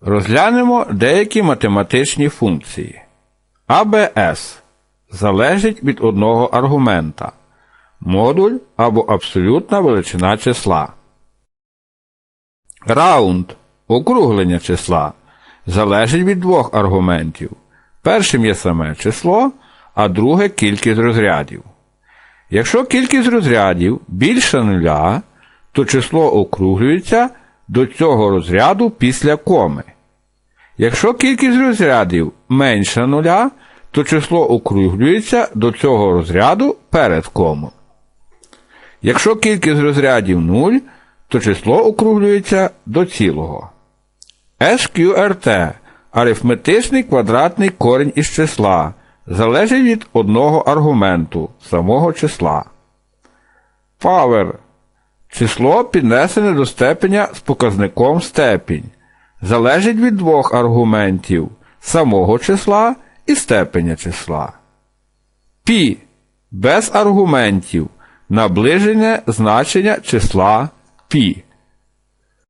Розглянемо деякі математичні функції. АБС залежить від одного аргумента. Модуль або абсолютна величина числа. Раунд округлення числа залежить від двох аргументів. Першим є саме число, а друге кількість розрядів. Якщо кількість розрядів більше нуля, то число округлюється до цього розряду після коми. Якщо кількість розрядів менше нуля, то число округлюється до цього розряду перед комою. Якщо кількість розрядів 0, то число округлюється до цілого. SQRT – арифметичний квадратний корінь із числа, залежить від одного аргументу самого числа. Power – число піднесене до степеня з показником степінь, залежить від двох аргументів самого числа і степеня числа. Пі без аргументів наближене значення числа π.